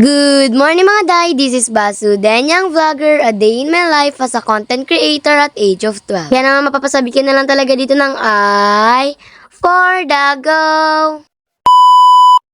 Good morning mga day! This is Basu, Danyang Vlogger, a day in my life as a content creator at age of 12. Kaya naman mapapasabi ka na lang talaga dito ng ay for the go!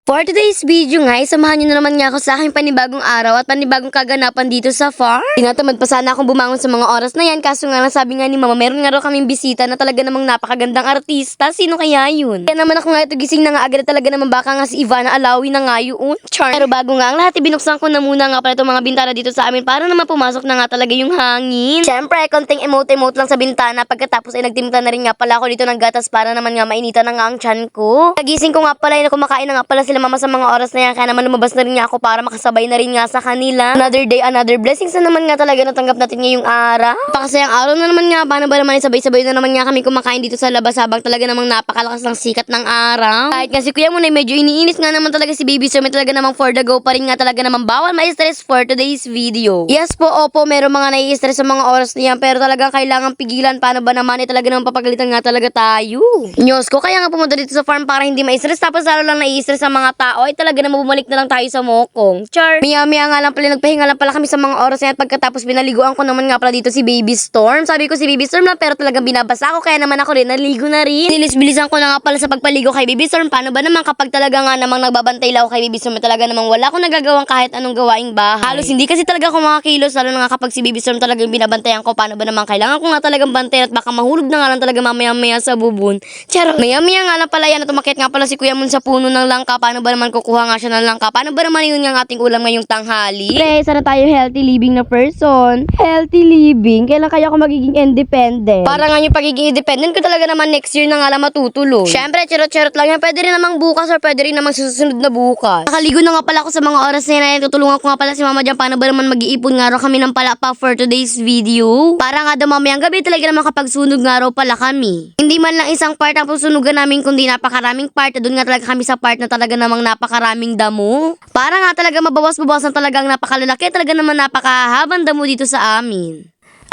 For today's video nga, ay samahan niyo na naman nga ako sa aking panibagong araw at panibagong kaganapan dito sa farm. Tinatamad pa sana akong bumangon sa mga oras na yan kaso nga lang sabi nga ni mama meron nga raw kaming bisita na talaga namang napakagandang artista. Sino kaya yun? Kaya naman ako nga ito gising na nga agad talaga naman baka nga si Ivana Alawi na nga yun. Char. Pero bago nga ang lahat, ibinuksan ko na muna nga pala itong mga bintana dito sa amin para naman pumasok na nga talaga yung hangin. Siyempre, konting emote-emote lang sa bintana pagkatapos ay nagtimpla na rin nga pala ako dito ng gatas para naman nga mainitan na nga ang tiyan ko. Nagising ko nga pala, yun, kumakain na nga pala sila mama sa mga oras na yan kaya naman lumabas na rin nga ako para makasabay na rin nga sa kanila. Another day, another blessings na naman nga talaga natanggap natin ngayong araw. Pakasayang araw na naman nga, paano ba naman sabay-sabay na naman nga kami kumakain dito sa labas habang talaga namang napakalakas ng sikat ng araw. Kahit nga si Kuya Munay medyo iniinis nga naman talaga si Baby so may talaga namang for the go pa rin nga talaga namang bawal ma-stress for today's video. Yes po, opo, meron mga nai-stress sa mga oras na yan pero talagang kailangan pigilan. Paano ba naman eh talaga namang papagalitan nga talaga tayo. Nyos ko, kaya nga pumunta dito sa farm para hindi ma-stress tapos lalo lang nai-stress sa mga tao ay talaga na bumalik na lang tayo sa mokong. Char. Maya-maya nga lang pala nagpahinga lang pala kami sa mga oras na at pagkatapos binaliguan ko naman nga pala dito si Baby Storm. Sabi ko si Baby Storm lang pero talagang binabasa ko kaya naman ako rin naligo na rin. Nilis-bilisan ko na nga pala sa pagpaligo kay Baby Storm. Paano ba naman kapag talaga nga namang nagbabantay lang ako kay Baby Storm talaga namang wala akong nagagawang kahit anong gawaing bahay. Halos hindi kasi talaga ako makakilos lalo na nga kapag si Baby Storm talagang binabantayan ko. Paano ba naman kailangan ko nga talagang bantayan at baka mahulog na nga lang talaga mamaya-maya sa bubon. Charo, maya-maya nga lang pala yan at umakyat nga pala si Kuya Mun sa puno ng langka. Paano ba naman kukuha nga siya ng langka? Paano ba naman yun ang ating ulam ngayong tanghali? Pre, sana tayo healthy living na person. Healthy living? Kailan kaya ako magiging independent? Para nga yung pagiging independent ko talaga naman next year na nga lang matutuloy. Siyempre, charot-charot lang yan. Pwede rin namang bukas or pwede rin namang susunod na bukas. Nakaligo na nga pala ako sa mga oras na yan. Tutulungan ko nga pala si mama dyan. Paano ba naman mag-iipon nga raw kami ng palapa for today's video? Para nga daw mamayang gabi talaga naman kapag sunog nga raw pala kami. Hindi man lang isang part ang susunugan namin kundi napakaraming part. Doon nga talaga kami sa part na talaga namang napakaraming damo. Para nga talaga mabawas-bawasan talagang napakalalaki. Talaga naman napakahabang damo dito sa amin.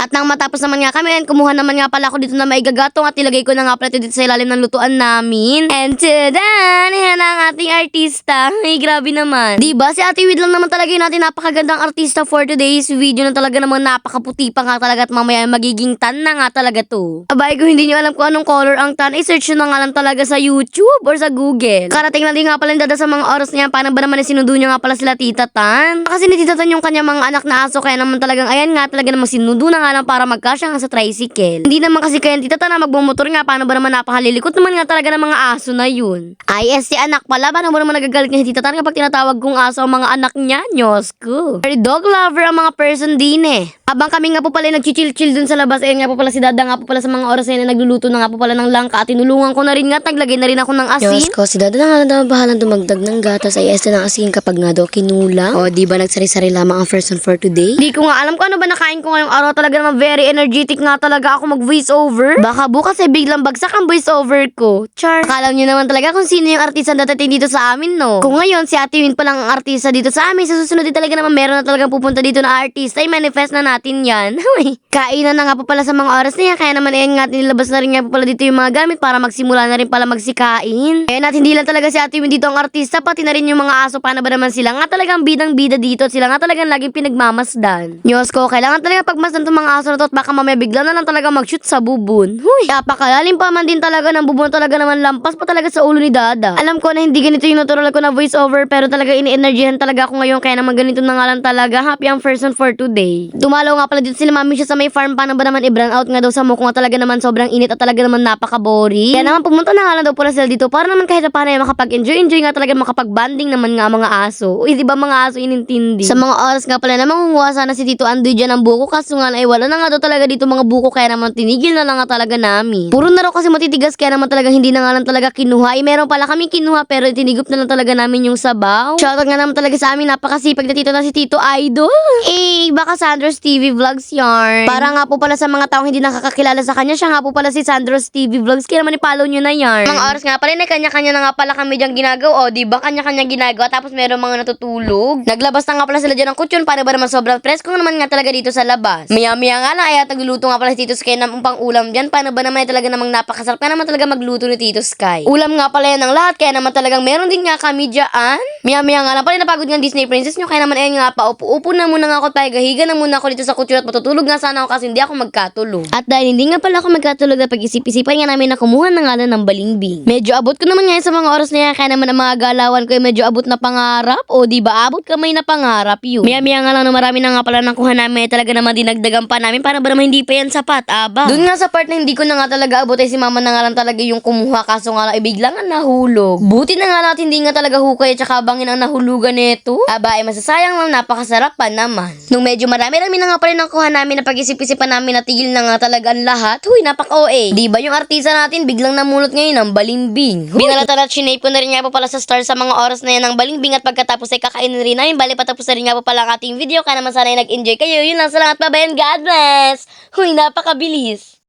At nang matapos naman nga kami, and kumuha naman nga pala ako dito na maigagatong at ilagay ko na nga pala ito dito sa ilalim ng lutuan namin. And tadan! Yan ang ating artista. Ay, grabe naman. Diba? Si Ate Wid lang naman talaga yung natin napakagandang artista for today's video na talaga naman napakaputi pa nga talaga at mamaya magiging tan na nga talaga to. Abay, kung hindi nyo alam kung anong color ang tan, i-search nyo na nga lang talaga sa YouTube or sa Google. Karating na din nga pala yung dada sa mga oras niya. Paano ba naman sinundo nyo nga pala sila Tita Tan? Kasi ni Tita Tan yung kanya mga anak na aso kaya naman talagang ayan nga talaga namang sinundo na nga lang para magkasya nga sa tricycle. Hindi naman kasi kaya Tita na magbumotor nga paano ba naman napakalilikot naman nga talaga ng mga aso na yun. Ay, yes, si anak pala. Paano ba naman nagagalit nga si Tita Tan kapag tinatawag kong aso ang mga anak niya? Nyos ko. Very dog lover ang mga person din eh. Habang kami nga po pala nagchichill-chill dun sa labas, ayun nga po pala si Dada nga po pala sa mga oras na yun, nagluluto na nga po pala ng langka at tinulungan ko na rin nga, at naglagay na rin ako ng asin. Diyos ko, si Dada na nga daw bahalang dumagdag ng gatas ay este ng asin kapag nga daw kinulang. O, di ba nagsari-sari lamang ang person for today? Di ko nga alam kung ano ba nakain ko ngayong araw. Talaga naman very energetic nga talaga ako mag-voice over. Baka bukas ay biglang bagsak ang voice over ko. Char. Akala nyo naman talaga kung sino yung artista na dadating dito sa amin, no? Kung ngayon si Ate Win pa lang ang artista dito sa amin, sa susunod din talaga naman meron na talagang pupunta dito na artista. Ay manifest na natin yan. Kainan na nga po pala sa mga oras na yan. Kaya naman ayan nga nilabas na rin nga po pala dito yung mga gamit para magsimula na rin pala magsikain. Ayan at hindi lang talaga si Ate Win dito ang artista, pati na rin yung mga aso. Paano ba naman sila? Nga talagang bidang-bida dito sila nga talagang laging pinagmamasdan. Nyos ko, kailangan talaga pagmasdan itong mga aso na to at baka mamaya bigla na lang talaga mag-shoot sa bubon. Huy, napakalalim pa man din talaga ng bubon talaga naman lampas pa talaga sa ulo ni Dada. Alam ko na hindi ganito yung natural ko na voice over pero talaga ini-energyhan talaga ako ngayon kaya naman ganito na nga lang talaga. Happy ang person for today. Dumalaw nga pala dito sila mami siya sa may farm paano ba naman i-brown out nga daw sa mukha talaga naman sobrang init at talaga naman napaka-boring. Kaya naman pumunta na nga lang daw pala sila dito para naman kahit pa paano ay makapag-enjoy enjoy nga talaga makapag-banding naman nga ang mga aso. Uy, di ba mga aso inintindi? Sa mga oras nga pala na mangunguha sana si Tito Andoy dyan ng buko kaso nga ay wala na nga daw talaga dito mga buko kaya naman tinigil na lang nga talaga namin. Puro na raw kasi matitigas kaya naman talaga hindi na nga lang talaga kinuha. Ay meron pala kami kinuha pero tinigup na lang talaga namin yung sabaw. Shoutout nga naman talaga sa amin napakasipag na tito na si Tito Idol. Eh, baka Sandro's TV Vlogs yarn. Para nga po pala sa mga taong hindi nakakakilala sa kanya, siya nga po pala si Sandro's TV Vlogs. Kaya naman i-follow nyo na yarn. Mga oras nga pala, na kanya-kanya na nga pala kami diyang ginagawa. O, di ba kanya-kanya ginagawa? Tapos meron mga natutulog. Naglabas na nga pala sila dyan ng kutsyon para ba naman sobrang presko naman nga talaga dito sa labas. Maya Maya-maya nga lang, ay at nagluluto nga pala si Tito Sky ng pang ulam dyan. Paano ba naman talaga namang napakasarap ka naman talaga magluto ni Tito Sky. Ulam nga pala yan ng lahat, kaya naman talagang meron din nga kami dyan. Maya-maya nga lang pala napagod nga Disney Princess nyo, kaya naman ayun nga pa, upo-upo na muna nga ako tayo, gahiga na muna ako dito sa kutsura at matutulog nga sana ako kasi hindi ako magkatulog. At dahil hindi nga pala ako magkatulog at pag-isip-isipan nga namin na kumuha na nga ng balimbing. Medyo abot ko naman ngayon sa mga oras na yan, kaya naman ang mga galawan ko ay medyo abot na pangarap. O di ba abot kamay na pangarap yun. Maya-maya nga lang na marami na nga pala nakuha namin, talaga naman dinagdagan pa namin, para ba naman hindi pa yan sapat, aba. Doon nga sa part na hindi ko na nga talaga abot ay si mama na nga lang talaga yung kumuha, kaso nga lang, ay bigla nga nahulog. Buti na nga lang hindi nga talaga hukay at saka bangin ang nahulugan nito. Aba, ay masasayang lang, napakasarap pa naman. Nung medyo marami-rami na nga pala nakuha namin na pag-isip-isipan namin na tigil na nga talaga ang lahat, huy, napaka-OA. Di ba yung artista natin biglang namulot ngayon ng balimbing? Binalatan at shinape ko na rin nga po pala sa star sa mga oras na yan ng balimbing at pagkatapos ay kakainin rin namin. Bali, patapos na rin nga po pala ang ating video. Kaya naman sana ay nag-enjoy kayo. Yun lang, salamat pa ba God bless! Huy, napakabilis!